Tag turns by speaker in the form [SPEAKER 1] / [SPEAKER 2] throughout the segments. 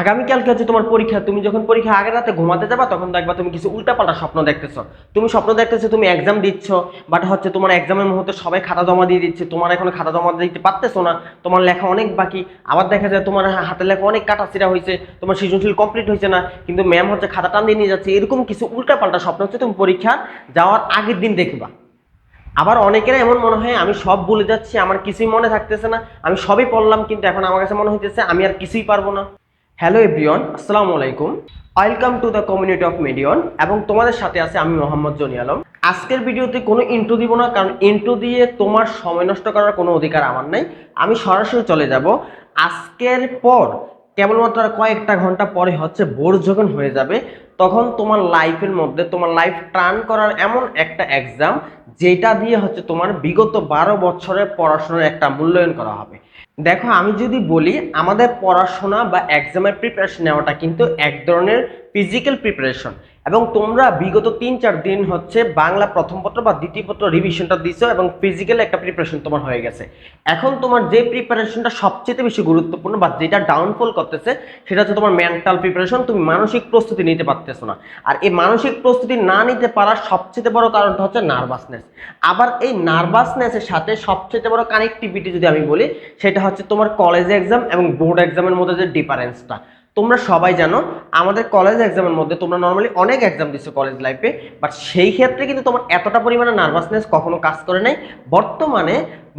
[SPEAKER 1] আগামীকালকে হচ্ছে তোমার পরীক্ষা, তুমি যখন পরীক্ষা আগের রাতে ঘুমাতে যাবা, তখন দেখবা তুমি কিছু উল্টাপাল্টা স্বপ্ন দেখতেছো। তুমি স্বপ্ন দেখতেছো, তুমি এক্সাম দিচ্ছ বাট হচ্ছে তোমার এক্সামের মুহূর্তে সবাই খাতা জমা দিয়ে দিচ্ছে, তোমার এখন খাতা জমা দিতে পারতেছো না, তোমার লেখা অনেক বাকি। আবার দেখা যায় তোমার হাতে লেখা অনেক কাটাছিরা হয়েছে, তোমার সৃজনশীল কমপ্লিট হয়েছে না, কিন্তু ম্যাম হচ্ছে খাতা টান দিয়ে নিয়ে যাচ্ছে, এরকম কিছু উল্টাপাল্টা স্বপ্ন হচ্ছে তুমি পরীক্ষা যাওয়ার আগের দিন দেখবা। আবার অনেকের এমন মনে হয়, আমি সব ভুলে যাচ্ছি, আমার কিছুই মনে থাকতেছে না, আমি সবই পড়লাম, কিন্তু এখন আমার কাছে মনে হইতেছে, আমি আর কিছুই পারব না। হ্যালো এভরিওয়ান আসসালামু আলাইকুম welcome to the community of মিডিয়ন এবং তোমাদের সাথে আছে আমি মোহাম্মদ জনি আলম। আজকের ভিডিওতে কোনো ইন্ট্রো দিব না, কারণ ইন্ট্রো দিয়ে তোমার সময় নষ্ট করার কোনো অধিকার আমার নাই। আমি সরাসরি চলে যাব। আজকের পর, কেবলমাত্র কয়েকটা ঘণ্টা পরে হচ্ছে ভোর যখন হয়ে যাবে, তখন তোমার লাইফের মধ্যে, তোমার লাইফ টার্ন করার এমন একটা এক্সাম যেটা দিয়ে হচ্ছে তোমার বিগত বারো বছরের পড়াশোনার একটা মূল্যায়ন করা হবে। দেখো, আমি যদি বলি, আমাদের পড়াশোনা বা এক্সামের প্রিপারেশন নেওয়াটা কিন্তু এক ধরনের ফিজিক্যাল প্রিপারেশন এবং তোমরা বিগত তিন, চার দিন হচ্ছে বাংলা প্রথম পত্র বা দ্বিতীয় পত্র রিভিশনটা দিছো এবং ফিজিক্যাল একটা প্রিপারেশন তোমার হয়ে গেছে। এখন তোমার যে প্রিপারেশনটা সবচেয়ে বেশি গুরুত্বপূর্ণ বা যেটা ডাউনফল করতেছে, সেটা হচ্ছে তোমার মেন্টাল প্রিপারেশন তুমি মানসিক প্রস্তুতি নিতে পারতেছো না। আর এই মানসিক প্রস্তুতি না নিতে পারার সবচেয়ে বড় কারণটা হচ্ছে নার্ভাসনেস আবার এই নার্ভাসনেসের সাথে সবচেয়ে বড় কানেক্টিভিটি যদি আমি বলি, সেটা হচ্ছে তোমার কলেজ এক্সাম এবং বোর্ড এক্সামের মধ্যে যে ডিফারেন্সটা তোমরা সবাই জানো, আমাদের কলেজ এক্সামের মধ্যে তোমরা নর্মালি অনেক এক্সাম দিচ্ছ কলেজ লাইফে বাট সেই ক্ষেত্রে কিন্তু তোমার এতটা পরিমাণে নার্ভাসনেস কখনো কাজ করে নাই। বর্তমানে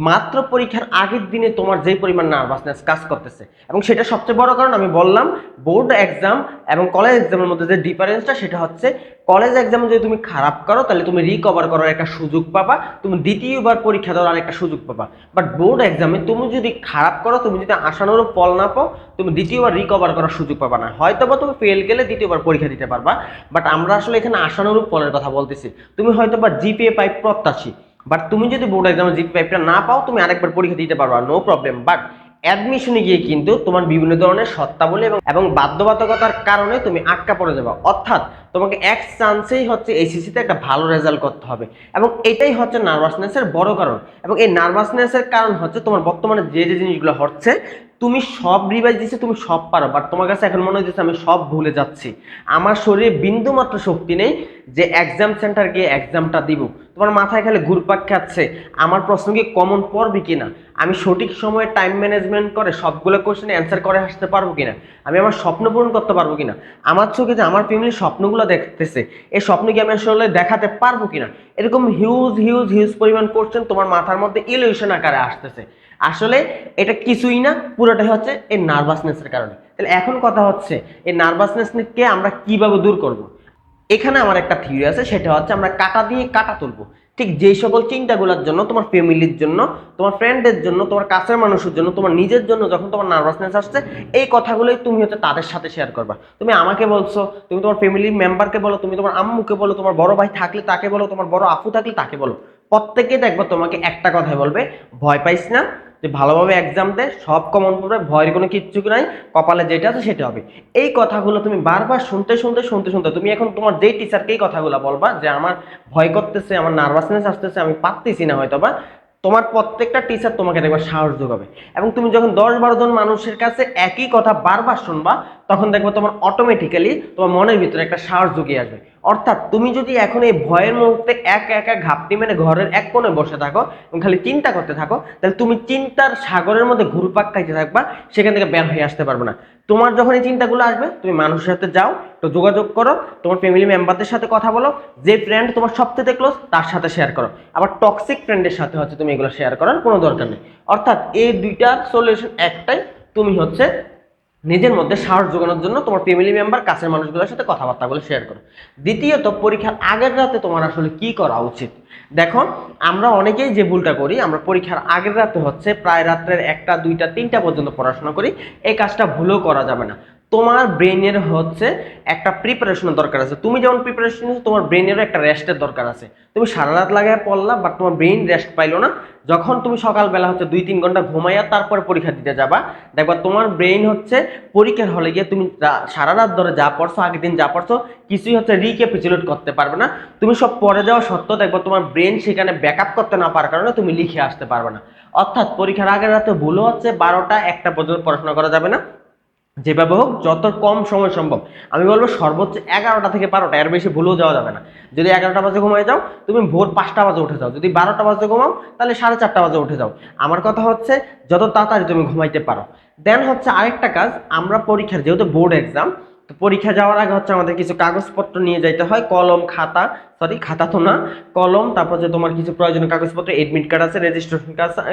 [SPEAKER 1] মাত্র পরীক্ষার আগের দিনে তোমার যেই পরিমাণ নার্ভাসনেস কাজ করতেছে। এবং সেটা সবচেয়ে বড় কারণ আমি বললাম বোর্ড এক্সাম এবং কলেজ এক্সামের মধ্যে যে ডিফারেন্সটা সেটা হচ্ছে কলেজ এক্সামে যদি তুমি খারাপ করো, তাহলে তুমি রিকভার করার একটা সুযোগ পাবা, তুমি দ্বিতীয়বার পরীক্ষা দেওয়ার একটা সুযোগ পাবা। বাট বোর্ড এক্সামে তুমি যদি খারাপ করো, তুমি যদি আশানুরূপ ফল না পাও, তুমি দ্বিতীয়বার রিকভার করার সুযোগ পাবা না। হয়তো বা তুমি ফেল গেলে দ্বিতীয়বার পরীক্ষা দিতে পারবা বাট আমরা আসলে এখানে আশানুরূপ ফলের কথা বলতেছি। তুমি হয়তো বা জিপিএ পাই প্রত্যাশী। বাট তুমি যদি বোর্ড এক্সামে জিপি পাইপটা না পাও, তুমি আরেকবার পরীক্ষা দিতে পারবা নো প্রবলেম বাট অ্যাডমিশনে গিয়ে কিন্তু তোমার বিভিন্ন ধরনের সত্তাবলী এবং এবং বাধ্যবাধকতার কারণে তুমি আটকা পড়ে যাবে। অর্থাৎ তোমাকে এক চান্সেই হচ্ছে এইচএসিতে একটা ভালো রেজাল্ট করতে হবে। এবং এটাই হচ্ছে নার্ভাসনেসের বড় কারণ। এবং এই নার্ভাসনেসের কারণ হচ্ছে তোমার বর্তমানে যে যে জিনিসগুলো হচ্ছে, তুমি সব রিভাইজ দিচ্ছে তুমি সব পারো। বাট তোমার কাছে এখন মনে হচ্ছে আমি সব ভুলে যাচ্ছি। আমার শরীরে বিন্দুমাত্র শক্তি নেই যে এক্সাম সেন্টার গিয়ে এক্সামটা দিব। তোমার মাথায় খালি ঘুরপাক খাচ্ছে। আমার প্রশ্ন কি কমন পড়বে কিনা? আমি সঠিক সময়ে টাইম ম্যানেজমেন্ট করে সবগুলো কোশ্চেনে অ্যান্সার করে আসতে পারব কিনা? আমি আমার স্বপ্ন পূরণ করতে পারব কিনা? আমার চোখে যে আমার ফ্যামিলির স্বপ্নগুলো দেখতেছে, এই স্বপ্ন কি আমি আসলে দেখাতে পারব কিনা? এরকম হিউজ হিউজ হিউজ পরিমাণ কোশ্চেন তোমার মাথার মধ্যে ইলিউশন আকারে আসতেছে। আসলে এটা কিছুই না, পুরোটাই হচ্ছে এই নার্ভাসনেসের কারণে। তাহলে এখন কথা হচ্ছে, এই নার্ভাসনেসকে আমরা কীভাবে দূর করব। এখানে আমার একটা থিওরি আছে, সেটা হচ্ছে আমরা কাটা দিয়ে কাটা তুলবো। ঠিক যেই সকল চিন্তাগুলোর জন্য, তোমার ফ্যামিলির জন্য, তোমার ফ্রেন্ডের জন্য, তোমার কাছের মানুষের জন্য, তোমার নিজের জন্য যখন তোমার নার্ভাসনেস আসছে, এই কথাগুলোই তুমি হচ্ছে তাদের সাথে শেয়ার করবা। তুমি আমাকে বলছো, তুমি তোমার ফ্যামিলির মেম্বারকে বলো, তুমি তোমার আম্মুকে বলো, তোমার বড় ভাই থাকলে তাকে বলো, তোমার বড় আপু থাকলে তাকে বলো। প্রত্যেকে দেখব তোমাকে একটা কথাই বলবে, ভয় পাইস না যে ভালোভাবে এক্সাম দে সব কমন পড়বে ভয়ের কোনো কিচ্ছু নাই, কপালে যেটা আছে সেটা হবে। এই কথাগুলো তুমি বারবার শুনতে শুনতে শুনতে শুনতে, তুমি এখন তোমার যেই টিচারকেই কথাগুলো বলবা যে আমার ভয় করতেছে, আমার নার্ভাসনেস আসতেছে, আমি পারতেছি না হয়তো বা তোমার প্রত্যেকটা টিচার তোমাকে দেখবা সাহস যোগাবে। এবং তুমি যখন দশ বারো জন মানুষের কাছে একই কথা বারবার শুনবা, তখন দেখবে তোমার অটোমেটিক্যালি তোমার মনের ভিতরে একটা সাহস জুগিয়ে আসবে। অর্থাৎ তুমি যদি এখন এই ভয়ের মুহূর্তে একা একা ঘাপটি মেরে ঘরের এক কোণে বসে থাকো এবং খালি চিন্তা করতে থাকো, তাহলে তুমি চিন্তার সাগরের মধ্যে ঘুরপাক খাইতে থাকবা, সেখান থেকে বের হয়ে আসতে পারবে না। তোমার যখন এই চিন্তাগুলো আসবে, তুমি মানুষের সাথে যাও তো যোগাযোগ করো, তোমার ফ্যামিলি মেম্বারদের সাথে কথা বলো, যে ফ্রেন্ড তোমার সবথেকে ক্লোজ তার সাথে শেয়ার করো। আবার টক্সিক ফ্রেন্ডের সাথে হচ্ছে তুমি এগুলো শেয়ার করার কোনো দরকার নেই। অর্থাৎ এই দুইটার সলিউশন একটাই, তুমি হচ্ছে নিজের মধ্যে সাহস যোগানোর জন্য তোমার ফ্যামিলি মেম্বার কাছের মানুষগুলোর সাথে কথাবার্তাগুলো শেয়ার করো। দ্বিতীয়ত, পরীক্ষার আগের রাতে তোমার আসলে কি করা উচিত? দেখো, আমরা অনেকেই যে ভুলটা করি, আমরা পরীক্ষার আগের রাতে হচ্ছে প্রায় রাত্রের একটা, দুইটা, তিনটা পর্যন্ত পড়াশোনা করি, এই কাজটা ভুলও করা যাবে না। তোমার ব্রেনের হচ্ছে একটা প্রিপারেশনের দরকার আছে। তুমি যেমন প্রিপারেশন তোমার ব্রেনেরও একটা রেস্টের দরকার আছে। তুমি সারা রাত লাগায় পড়লা বাট তোমার ব্রেন রেস্ট পাইলো না। যখন তুমি সকালবেলা হচ্ছে দুই তিন ঘণ্টা ঘুমাইয়া তারপরে পরীক্ষা দিতে যাবা, দেখবা তোমার ব্রেন হচ্ছে পরীক্ষার হলে গিয়ে তুমি সারা রাত ধরে যা পড়ছো, আগের দিন যা পড়ছো, কিছুই হচ্ছে রিক্যাপিচুলেট করতে পারবে না। তুমি সব পড়ে যাওয়া সত্ত্বেও দেখবা তোমার ব্রেন সেখানে ব্যাকআপ করতে না পারার কারণে তুমি লিখে আসতে পারবে না। অর্থাৎ পরীক্ষার আগের রাতে ভুলও হচ্ছে, বারোটা, একটা পর্যন্ত পড়াশোনা করা যাবে না। যেভাবে হোক, যত কম সময় সম্ভব। আমি বলব সর্বোচ্চ এগারোটা থেকে বারোটা, এর বেশি ভুলেও যাওয়া যাবে না। যদি এগারোটা বাজে ঘুমায় যাও, তুমি ভোর পাঁচটা বাজে উঠে যাও। যদি বারোটা বাজে ঘুমাও, তাহলে সাড়ে চারটা বাজে উঠে যাও। আমার কথা হচ্ছে, যত তাড়াতাড়ি তুমি ঘুমাইতে পারো। দেন হচ্ছে আরেকটা কাজ, আমরা পরীক্ষার, যেহেতু বোর্ড এক্সাম তো পরীক্ষা যাওয়ার আগে হচ্ছে আমাদের কিছু কাগজপত্র নিয়ে যাইতে হয়, কলম, খাতা সরি খাতা তো না, কলম, তারপর যে তোমার কিছু প্রয়োজনীয় কাগজপত্র এডমিট কার্ড আছে রেজিস্ট্রেশন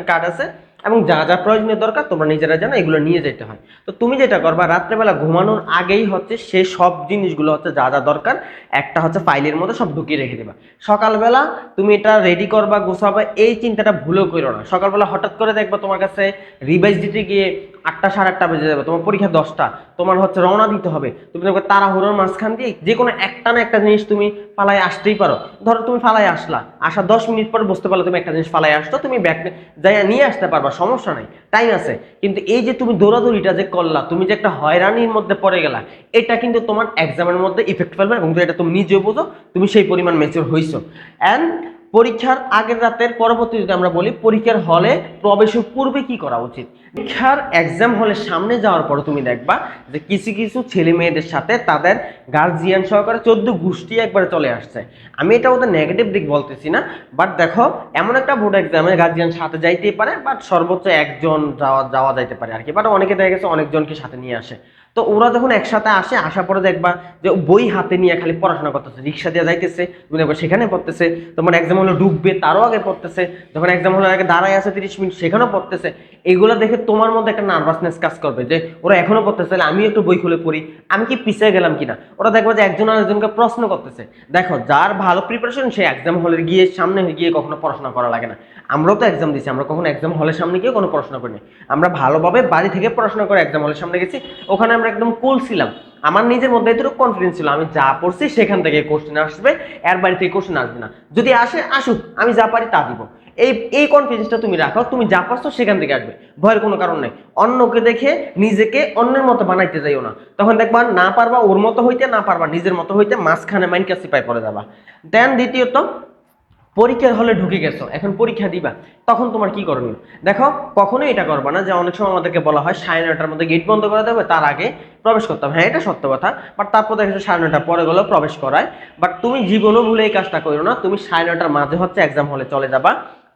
[SPEAKER 1] কার্ড আছে এবং যা যা প্রয়োজনীয় দরকার, তোমরা নিজেরা জানো, এগুলো নিয়ে যেতে হয়। তো তুমি যেটা করবা, রাত্রেবেলা ঘুমানোর আগেই হচ্ছে সে সব জিনিসগুলো হচ্ছে যা যা দরকার, একটা হচ্ছে ফাইলের মধ্যে সব ঢুকিয়ে রেখে দেবা। সকালবেলা তুমি এটা রেডি করবা, গোছাবা, এই চিন্তাটা ভুলেও করো না। সকালবেলা হঠাৎ করে দেখবা তোমার কাছে রিভাইজ দিতে গিয়ে আটটা সাড়ে আটটা বেজে যাবে, তোমার পরীক্ষা দশটা, তোমার হচ্ছে রওনা দিতে হবে। তুমি দেখবে তাড়াহুড়োর মাঝখান দিয়ে যে কোনো একটা না একটা জিনিস তুমি পালায় আসতেই পারো। ধরো তুমি ফালাই আসলা আসা দশ মিনিট পর বুঝতে পারলে তুমি একটা জিনিস ফালাই আসতো তুমি ব্যাগ যাই নিয়ে আসতে পারবা, সমস্যা নাই টাইম আছে। কিন্তু এই যে তুমি দৌড়াদৌড়িটা যে করলা, তুমি যে একটা হয়রানির মধ্যে পড়ে গেলা, এটা কিন্তু তোমার এক্সামের মধ্যে ইফেক্ট ফেলবে এবং এটা তুমি নিজেও বোঝো, তুমি সেই পরিমাণ মেচুর হইছো। অ্যান্ড পরীক্ষার আগের রাতের পরবর্তী যদি আমরা বলি, পরীক্ষার হলে প্রবেশের পূর্বে কি করা উচিত? পরীক্ষার এক্সাম হলে সামনে যাওয়ার পর তুমি দেখবা যে কিছু কিছু ছেলে মেয়েদের সাথে তাদের গার্জিয়ান সহকারে চোদ্দ গোষ্ঠী একবারে চলে আসছে। আমি এটা ওদের নেগেটিভ দিক বলতেছি না বাট দেখো, এমন একটা বোর্ড এক্সামে গার্জিয়ান সাথে যাইতেই পারে বাট সর্বোচ্চ একজন যাওয়া যাওয়া যাইতে পারে আর কি। বাট অনেকে দেখা গেছে অনেকজনকে সাথে নিয়ে আসে। তো ওরা যখন একসাথে আসে, আসার পরে দেখবা যে বই হাতে নিয়ে খালি পড়াশোনা করতেছে, রিক্সা দিয়ে যাইতেছে তুমি দেখবা সেখানে পড়তেছে, তোমার এক্সাম হলো ডুববে, তারও আগে পড়তেছে, যখন এক্সাম হলো আগে দাঁড়ায় আছে তিরিশ মিনিট, সেখানেও পড়তেছে। এগুলো দেখে তোমার মধ্যে একটা নার্ভাসনেস কাজ করবে যে ওরা এখনও পড়তেছে, তাহলে আমি একটু বই খুলে পড়ি, আমি কি পিছিয়ে গেলাম কিনা? ওরা দেখবা যে একজন আরেকজনকে প্রশ্ন করতেছে। দেখো, যার ভালো প্রিপারেশন সে এক্সাম হলে গিয়ে, সামনে গিয়ে কখনো পড়াশোনা করা লাগে না। আমরাও তো এক্সাম দিচ্ছি আমরা কখনো এক্সাম হলের সামনে গিয়ে কোনো পড়াশোনা করিনি। আমরা ভালোভাবে বাড়ি থেকে পড়াশোনা করে এক্সাম হলের সামনে গেছি, ওখানে আমরা একদম কুল ছিলাম। আমার নিজের মধ্যে এতটুকু কনফিডেন্স ছিল, আমি যা পড়ছি সেখান থেকে কোশ্চেন আসবে, এর বাড়ি থেকে কোশ্চেন আসবে না। যদি আসে, আসুক, আমি যা পারি তা দিব। এই এই কনফিডেন্সটা তুমি রাখো, তুমি যা পারছ সেখান থেকে আসবে, ভয়ের কোনো কারণ নেই। অন্যকে দেখে নিজেকে অন্যের মতো বানাইতে যাইও না। তখন দেখবা, না পারবা ওর মতো হইতে, না পারবা নিজের মতো হইতে, মাঝখানে মাইন্ড কাছে পাই পড়ে যাবা। দেন দ্বিতীয়ত পরীক্ষার হলে ঢুকে গেছো, এখন পরীক্ষা দিবা, তখন তোমার কি করণীয়? দেখো, কখনোই এটা করবা না যে অনেক সময় আমাদেরকে বলা হয় সাড়ে নয়টার মধ্যে গেট বন্ধ করে দেবে, তার আগে প্রবেশ করতে হবে। হ্যাঁ এটা সত্য কথা বাট তারপর দেখা যাচ্ছে সাড়ে নয়টা পরে গেলেও প্রবেশ করায়। বাট তুমি জীবনও ভুলে এই কাজটা করো না, তুমি সাড়ে নয়টার মাঝে হচ্ছে এক্সাম হলে চলে যাবা।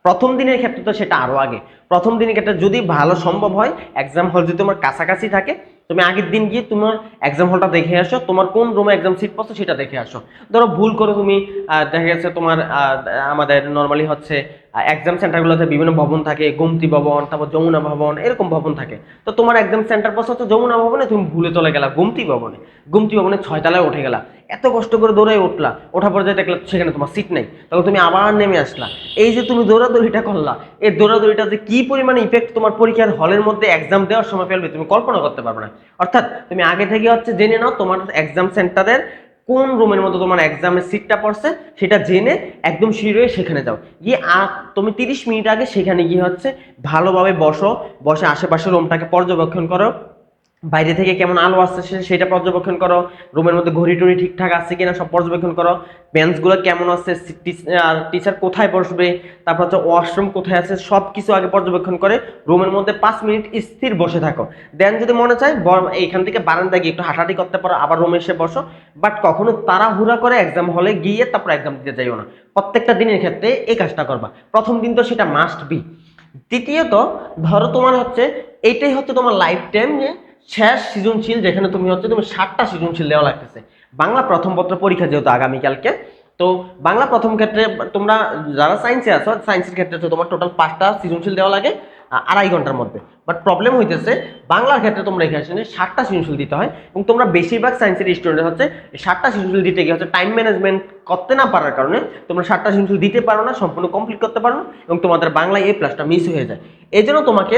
[SPEAKER 1] প্রথম দিনের ক্ষেত্রে তো সেটা আরও আগে। প্রথম দিনের ক্ষেত্রে যদি ভালো সম্ভব হয় এক্সাম হল যদি তোমার কাছাকাছি থাকে তুমি আগের দিন গিয়ে তোমার এক্সাম হলটা দেখে আসো, তোমার কোন রুমে এক্সাম সিট পড়ছে সেটা দেখে আসো। ধরো ভুল করে তুমি দেখা গেছে তোমার আমাদের নর্মালি হচ্ছে এক্সাম সেন্টারগুলোতে বিভিন্ন ভবন থাকে, গোমতি ভবন, তারপর যমুনা ভবন, এরকম ভবন থাকে। তো তোমার এক্সাম সেন্টার পড়ছে হচ্ছে যমুনা ভবনে তুমি ভুলে চলে গেলা, গোমতি ভবনে। গোমতি ভবনে ছয়তলায় উঠে গেলা। এত কষ্ট করে দৌড়ে উঠলা, ওঠার পর যে দেখলা সেখানে তোমার সিট নেই। তখন তুমি আবার নেমে আসলা। এই যে তুমি দৌড়াদৌড়িটা করলা, এই দৌড়াদৌড়িটা যে কি পরিমাণে ইফেক্ট তোমার পরীক্ষার হলের মধ্যে এক্সাম দেওয়ার সময় ফেলবে তুমি কল্পনা করতে পারবে না। অর্থাৎ তুমি আগে থেকে হচ্ছে জেনে নাও তোমার এক্সাম সেন্টারের কোন রুমের মধ্যে তোমার এক্সামের সিটটা পড়ছে, সেটা জেনে একদম শিরোয়ে সেখানে যাও। গিয়ে তুমি তিরিশ মিনিট আগে সেখানে গিয়ে হচ্ছে ভালোভাবে বসো, বসে আশেপাশের রুমটাকে পর্যবেক্ষণ করো। বাইরে থেকে কেমন আলো আসছে সেটা পর্যবেক্ষণ করো। রুমের মধ্যে ঘড়ি টড়ি ঠিকঠাক আছে কিনা সব পর্যবেক্ষণ করো। বেঞ্চগুলো কেমন আছে? আর টিচার কোথায় বসবে? তারপর হচ্ছে ওয়াশরুম কোথায় আছে? সব কিছু আগে পর্যবেক্ষণ করে রুমের মধ্যে পাঁচ মিনিট স্থির বসে থাকো। দেন যদি মনে চায় এইখান থেকে বারান্দায় গিয়ে একটু হাঁটাহাঁটি করতে পারো, আবার রুমে এসে বসো। বাট কখনো তাড়াহুড়া করে এক্সাম হলে গিয়ে তারপর এক্সাম দিতে যাইও না। প্রত্যেকটা দিনের ক্ষেত্রে এই কাজটা করবা। প্রথম দিন তো সেটা মাস্ট বি দ্বিতীয়ত, ধরো তোমার হচ্ছে, এইটাই হচ্ছে তোমার লাইফ টাইম যে শেষ সৃজনশীল, যেখানে তুমি হচ্ছে তুমি ষাটটা সৃজনশীল দেওয়া লাগতেছে। বাংলা প্রথম পত্র পরীক্ষা যেহেতু আগামীকালকে, তো বাংলা প্রথম ক্ষেত্রে তোমরা যারা সায়েন্সে আছো সায়েন্সের ক্ষেত্রে তো তোমার টোটাল পাঁচটা সৃজনশীল দেওয়া লাগে আড়াই ঘণ্টার মধ্যে। বাট প্রবলেম হইতেছে, বাংলার ক্ষেত্রে তোমরা এখানে ষাটটা সৃজনশীল দিতে হয় এবং তোমরা বেশিরভাগ সায়েন্সের স্টুডেন্ট হচ্ছে ষাটটা সৃজনশীল দিতে গিয়ে হচ্ছে টাইম ম্যানেজমেন্ট করতে না পারার কারণে তোমরা ষাটটা সৃজনশীল দিতে পারো না, সম্পূর্ণ কমপ্লিট করতে পারো না এবং তোমাদের বাংলায় এই প্লাসটা মিস হয়ে যায়। এই জন্য তোমাকে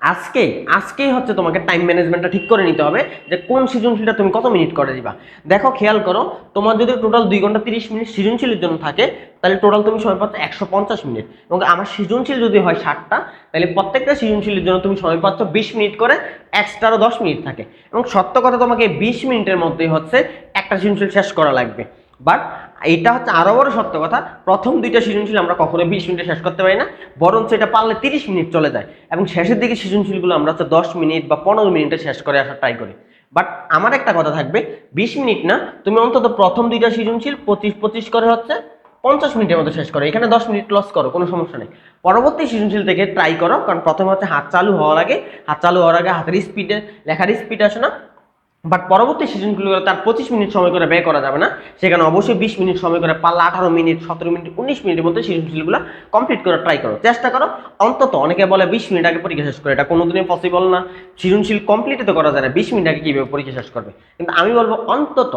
[SPEAKER 1] আজকে, আজকেই হচ্ছে তোমাকে টাইম ম্যানেজমেন্টটা ঠিক করে নিতে হবে যে কোন সৃজনশীলটা তুমি কত মিনিট করে দিবা। দেখো, খেয়াল করো, তোমার যদি টোটাল দুই ঘণ্টা তিরিশ মিনিট সৃজনশীলের জন্য থাকে, তাহলে টোটাল তুমি সময় পাচ্ছ একশো পঞ্চাশ মিনিট। এবং আমার সৃজনশীল যদি হয় ষাটটা, তাহলে প্রত্যেকটা সৃজনশীলের জন্য তুমি সময় পাচ্ছ বিশ মিনিট করে এক্সট্রারও দশ মিনিট থাকে। এবং সত্য কথা তোমাকে বিশ মিনিটের মধ্যেই হচ্ছে একটা সৃজনশীল শেষ করা লাগবে। বাট এটা হচ্ছে আরও বড় সত্য কথা। প্রথম দুইটা সৃজনশীল আমরা কখনো বিশ মিনিটে শেষ করতে পারি না, বরঞ্চ এটা পারলে তিরিশ মিনিট চলে যায়। এবং শেষের দিকে সৃজনশীলগুলো আমরা হচ্ছে দশ মিনিট বা পনেরো মিনিটে শেষ করে আসার ট্রাই করি। বাট আমার একটা কথা থাকবে, বিশ মিনিট না, তুমি অন্তত প্রথম দুইটা সৃজনশীল পঁচিশ পঁচিশ করে হচ্ছে পঞ্চাশ মিনিটের মধ্যে শেষ করো। এখানে দশ মিনিট লস করো, কোনো সমস্যা নেই। পরবর্তী সৃজনশীল থেকে ট্রাই করো, কারণ প্রথমে হচ্ছে হাত চালু হওয়ার আগে, হাত চালু হওয়ার আগে হাতের স্পিডে লেখার স্পিড আসে না। বাট পরবর্তী সিজনগুলো তার পঁচিশ মিনিট সময় করে ব্যয় করা যাবে না। সেখানে অবশ্যই বিশ মিনিট সময় করে পারলে আঠারো মিনিট সতেরো মিনিট উনিশ মিনিটের মধ্যে সৃজনশীলগুলো কমপ্লিট করে ট্রাই করো। চেষ্টা করো। অন্তত অনেকে বলে বিশ মিনিট আগে পরীক্ষা শেষ করে। এটা কোনোদিনই পসিবল না। সৃজনশীল কমপ্লিট তো করা যায় না। বিশ মিনিট আগে কীভাবে পরীক্ষা শেষ করবে? কিন্তু আমি বলব অন্তত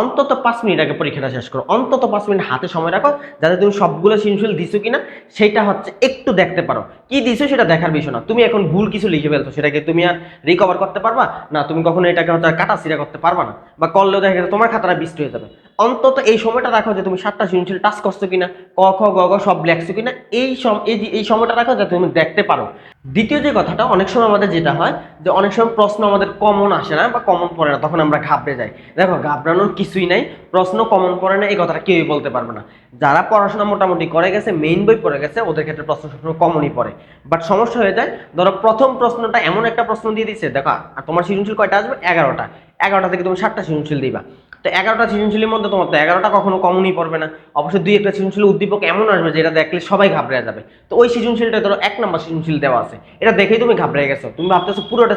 [SPEAKER 1] অন্তত পাঁচ মিনিট আগে পরীক্ষাটা শেষ করো। অন্তত পাঁচ মিনিট হাতে সময় রাখো, যাতে তুমি সবগুলো সৃজনশীল দিছো কিনা, সেটা হচ্ছে একটু দেখতে পারো। কি দিছো সেটা দেখার বিষয় না। তুমি এখন ভুল কিছু লিখে ফেলছো, সেটাকে তুমি আর রিকভার করতে পারবা না, তুমি কখনো এটাকে হয়তো কাটা সিরা করতে পারবা না, বা করলেও দেখা গেছে তোমার খাতাটা বিষ্ট হয়ে যাবে। অন্তত এই সময়টা রাখো যে তুমি সাতটা সৃজনশীল টাচ করছ কিনা, ক, খ, গ গ সব লেখছো কিনা, এই এই যে, এই সময়টা রাখো যাতে তুমি দেখতে পারো। দ্বিতীয় যে কথাটা, অনেক সময় আমাদের যেটা হয় যে অনেক সময় প্রশ্ন আমাদের কমন আসে না বা কমন পড়ে না, তখন আমরা ঘাবড়ে যাই। দেখো, ঘাবড়ানোর কিছুই নাই, প্রশ্ন কমন পড়ে না, এই কথাটা কেউই বলতে পারবে না। যারা পড়াশোনা মোটামুটি করে গেছে মেইন বই পড়ে গেছে, ওদের ক্ষেত্রে প্রশ্ন সবসময় কমনই পড়ে। বাট সমস্যা হয়ে যায়, ধরো প্রথম প্রশ্নটা এমন একটা প্রশ্ন দিয়ে দিচ্ছে, দেখো তোমার সৃজনশীল কয়টা আসবে? এগারোটা। এগারোটা থেকে তুমি সাতটা সৃজনশীল দিবা। তো এগারোটা সৃজনশীলের মধ্যে তোমার তো এগারোটা কখনো কমনই পড়বে না। অবশ্যই দুই একটা সৃজনশীল উদ্দীপক এমন আসবে যেটা দেখলে সবাই ঘাবড়ে যাবে। তো ওই সৃজনশীলটা ধরো এক নম্বর সৃজনশীল দেওয়া আছে। এটা দেখেই তুমি ঘাবড়ে গেছো। তুমি ভাবতেছো পুরোটা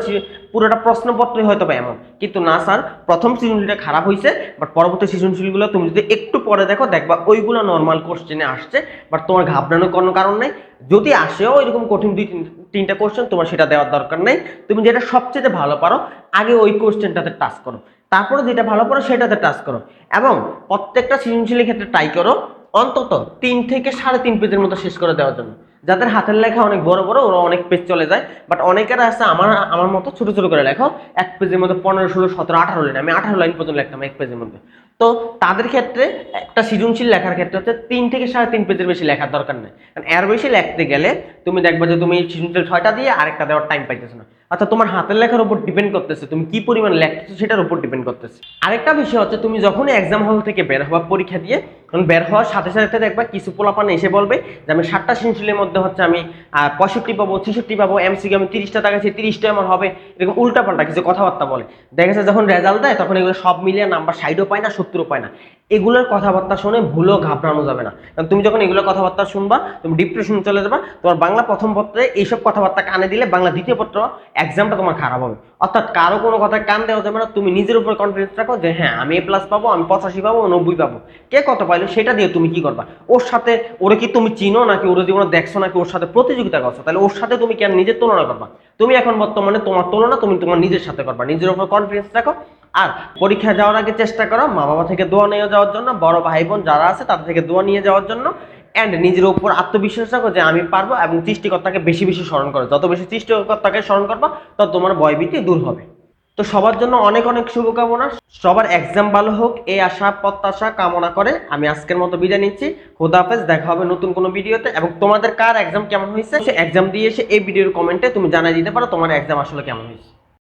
[SPEAKER 1] পুরোটা প্রশ্নপত্রই হয়তো বা এমন। কিন্তু না স্যার, প্রথম সৃজনশীলটা খারাপ হয়েছে বাট পরবর্তী সৃজনশীলগুলো তুমি যদি একটু পরে দেখো, দেখবা ওইগুলো নর্মাল কোশ্চেনে আসছে বাট তোমার ঘাবড়ানোর কোনো কারণ নেই। যদি আসেও এরকম কঠিন দুই তিন- তিনটা কোশ্চেন তোমার সেটা দেওয়ার দরকার নেই। তুমি যেটা সবচেয়ে ভালো পারো, আগে ওই কোশ্চেনটাতে টাচ করো। তারপরে যেটা ভালো পারো সেটাতে টাচ করো। এবং প্রত্যেকটা সৃজনশীলের ক্ষেত্রে ট্রাই করো অন্তত তিন থেকে সাড়ে তিন পেজের মতো শেষ করে দেওয়ার জন্য। যাদের হাতের লেখা অনেক বড় বড়, ওরা অনেক পেজ চলে যায়। বাট অনেকের আছে আমার আমার মতো ছোট ছোট করে লেখো। এক পেজের মধ্যে পনেরো, ষোলো, সতেরো, আঠারো লাইন। আমি আঠারো লাইন পর্যন্ত লিখতাম এক পেজের মধ্যে। তো তাদের ক্ষেত্রে একটা সৃজনশীল লেখার ক্ষেত্রে হচ্ছে তিন থেকে সাড়ে তিন পেজের বেশি লেখার দরকার নেই। কারণ এর বেশি লিখতে গেলে তুমি দেখবে যে তুমি সৃজনশীল ছয়টা দিয়ে আরেকটা দেওয়ার টাইম পাইতেছো না। অর্থাৎ তোমার হাতের লেখার উপর ডিপেন্ড করতেছে, তুমি কি পরিমাণ লেখতেছো সেটার উপর ডিপেন্ড করতেছে। আরেকটা বিষয় হচ্ছে, তুমি যখনই এক্সাম হল থেকে বের হওয়া পরীক্ষা দিয়ে, তখন বের হওয়ার সাথে সাথে দেখবা কিছু পোলাপান এসে বলবে যে, আমি ষাটটা সৃজনশীলের মধ্যে হচ্ছে আমি পঁয়ষট্টি পাবো, ছেষট্টি পাবো এমসিকে আমি তিরিশটা দেখাচ্ছি তিরিশটা আমার হবে। এরকম উল্টাপাল্টা কিছু কথাবার্তা বলে। দেখা যাচ্ছে যখন রেজাল্ট দেয়, তখন এগুলো সব মিলিয়ে নাম্বার সাইডও পায় না, সত্তরও পায় না। এগুলোর কথাবার্তা শুনে ভুলও ঘাবড়ানো যাবে না। কারণ তুমি যখন এগুলোর কথাবার্তা শুনবা, তুমি ডিপ্রেশন চলে যাবা, তোমার বাংলা প্রথম পত্রে এইসব কথাবার্তা কানে দিলে বাংলা দ্বিতীয় পত্র এক্সামটা তোমার খারাপ হবে। অর্থাৎ কারও কোনো কথায় কান দেওয়া যাবে না, তুমি নিজের উপর কনফিডেন্স রাখো যে হ্যাঁ আমি এ প্লাস পাবো, আমি পঁচাশি পাবো, নব্বই পাবো। কে কত পাইলো সেটা দিয়ে তুমি কি করবা? ওর সাথে, ওরে কি তুমি চিনো নাকি ওর জীবনে দেখছ নাকি ওর সাথে প্রতিযোগিতা করছ? তাহলে ওর সাথে তুমি কেন নিজের তুলনা করবা? তুমি এখন বর্তমানে তোমার তুলনা তুমি তোমার নিজের সাথে করবা। নিজের উপর কনফিডেন্স রাখো আর পরীক্ষা যাওয়ার আগে চেষ্টা করো মা বাবা থেকে দোয়া নিয়ে যাওয়ার জন্য, বড় ভাই বোন যারা আছে তাদের থেকে দোয়া নিয়ে যাওয়ার জন্য। অ্যান্ড নিজের উপর আত্মবিশ্বাস রাখো যে আমি পারব এবং সৃষ্টিকর্তাকে বেশি বেশি স্মরণ করো। যত বেশি সৃষ্টিকর্তাকে স্মরণ করবা, তত তোমার ভয়ভীতি দূর হবে। তো সবার জন্য অনেক অনেক শুভকামনা। সবার এক্সাম ভালো হোক, এই আশা, প্রত্যাশা, কামনা করে আমি আজকের মতো বিদায় নিচ্ছি। খোদাহাফেজ দেখা হবে নতুন কোনো ভিডিওতে। এবং তোমাদের কার এক্সাম কেমন হয়েছে, সে এক্সাম দিয়ে এসে এই ভিডিওর কমেন্টে তুমি জানাই দিতে পারো তোমার এক্সাম আসলে কেমন হয়েছে।